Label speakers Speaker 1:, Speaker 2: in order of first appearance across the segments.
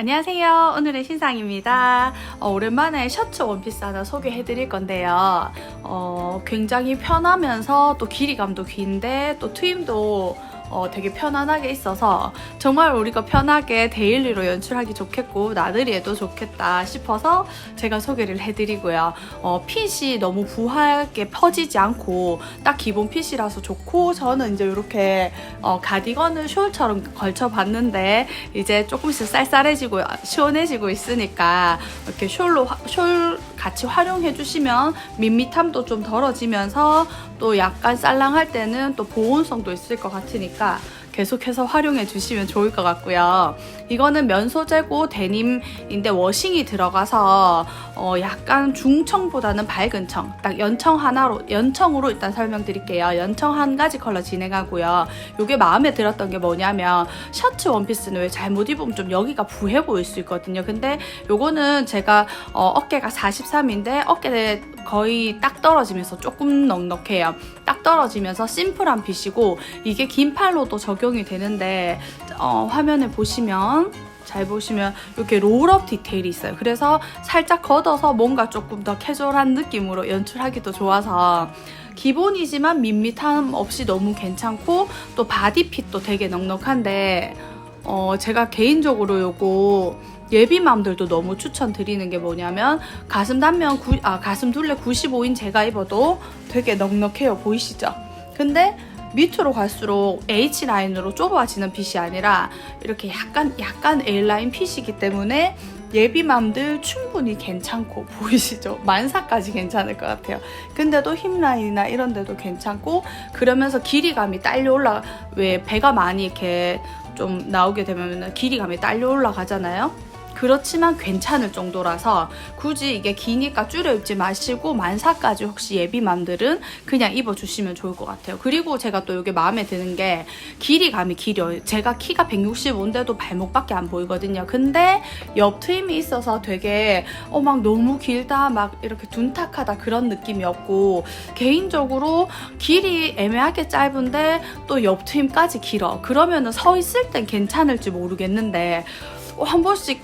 Speaker 1: 안녕하세요. 오늘의 신상입니다. 어, 오랜만에 셔츠 원피스 하나 소개해 드릴 건데요. 어, 굉장히 편하면서 또 길이감도 긴데 또 트임도 어, 되게 편안하게 있어서 정말 우리가 편하게 데일리로 연출하기 좋겠고 나들이에도 좋겠다 싶어서 제가 소개를 해드리고요. 어, 핏이 너무 부하게 퍼지지 않고 딱 기본 핏이라서 좋고 저는 이제 이렇게 어, 가디건을 숄처럼 걸쳐봤는데 이제 조금씩 쌀쌀해지고 시원해지고 있으니까 이렇게 숄로 화- 숄 같이 활용해 주시면 밋밋함도 좀 덜어지면서 또 약간 쌀랑할 때는 또 보온성도 있을 것 같으니까 계속해서 활용해 주시면 좋을 것 같고요. 이거는 면 소재고 데님인데 워싱이 들어가서 어 약간 중청보다는 밝은 청, 딱 연청 하나로 연청으로 일단 설명드릴게요. 연청 한 가지 컬러 진행하고요. 이게 마음에 들었던 게 뭐냐면 셔츠 원피스는 왜 잘못 입으면 좀 여기가 부해 보일 수 있거든요. 근데 요거는 제가 어, 어깨가 43인데 어깨에 거의 딱 떨어지면서 조금 넉넉해요. 딱 떨어지면서 심플한 핏이고 이게 긴 팔로도 적용이 되는데 어, 화면에 보시면 잘 보시면 이렇게 롤업 디테일이 있어요. 그래서 살짝 걷어서 뭔가 조금 더 캐주얼한 느낌으로 연출하기도 좋아서 기본이지만 밋밋함 없이 너무 괜찮고 또 바디핏도 되게 넉넉한데 어, 제가 개인적으로 요거 예비맘들도 너무 추천드리는 게 뭐냐면 가슴 단면 구, 아 가슴 둘레 95인 제가 입어도 되게 넉넉해요 보이시죠? 근데 밑으로 갈수록 H 라인으로 좁아지는 핏이 아니라 이렇게 약간 약간 L 라인 핏이기 때문에 예비맘들 충분히 괜찮고 보이시죠? 만사까지 괜찮을 것 같아요. 근데도 힙 라인이나 이런 데도 괜찮고 그러면서 길이감이 딸려 올라 왜 배가 많이 이렇게 좀 나오게 되면 길이감이 딸려 올라가잖아요. 그렇지만 괜찮을 정도라서 굳이 이게 기니까 줄여 입지 마시고 만사까지 혹시 예비맘들은 그냥 입어주시면 좋을 것 같아요. 그리고 제가 또 이게 마음에 드는 게 길이 감이 길어요. 제가 키가 165인데도 발목밖에 안 보이거든요. 근데 옆 트임이 있어서 되게 어 막 너무 길다 막 이렇게 둔탁하다 그런 느낌이 없고 개인적으로 길이 애매하게 짧은데 또 옆 트임까지 길어. 그러면은 서 있을 땐 괜찮을지 모르겠는데 어, 한 번씩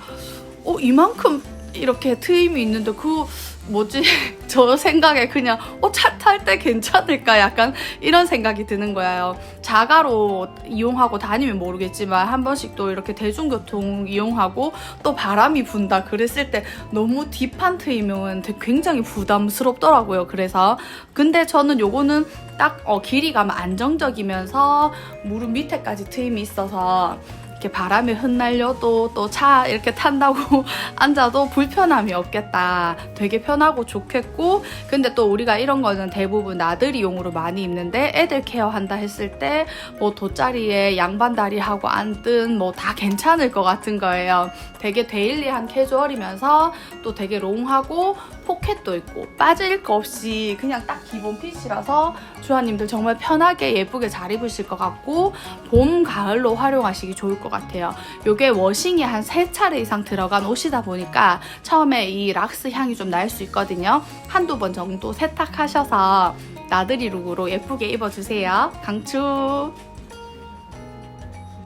Speaker 1: 어 이만큼 이렇게 트임이 있는데 그 뭐지? 저 생각에 그냥 어 차 탈 때 괜찮을까? 약간 이런 생각이 드는 거예요. 자가로 이용하고 다니면 모르겠지만 한 번씩 또 이렇게 대중교통 이용하고 또 바람이 분다 그랬을 때 너무 딥한 트임은 굉장히 부담스럽더라고요. 그래서 근데 저는 요거는 딱 어, 길이감 안정적이면서 무릎 밑에까지 트임이 있어서 이렇게 바람에 흩날려도 또 차 이렇게 탄다고 앉아도 불편함이 없겠다. 되게 편하고 좋겠고, 근데 또 우리가 이런 거는 대부분 나들이용으로 많이 입는데 애들 케어한다 했을 때 뭐 돗자리에 양반다리 하고 앉든 뭐 다 괜찮을 것 같은 거예요. 되게 데일리한 캐주얼이면서 또 되게 롱하고 포켓도 있고 빠질 거 없이 그냥 딱 기본 핏이라서 주아님들 정말 편하게 예쁘게 잘 입으실 것 같고 봄, 가을로 활용하시기 좋을 것 같아요. 요게 워싱이 한 세 차례 이상 들어간 옷이다 보니까 처음에 이 락스 향이 좀 날 수 있거든요. 한두 번 정도 세탁하셔서 나들이 룩으로 예쁘게 입어주세요. 강추!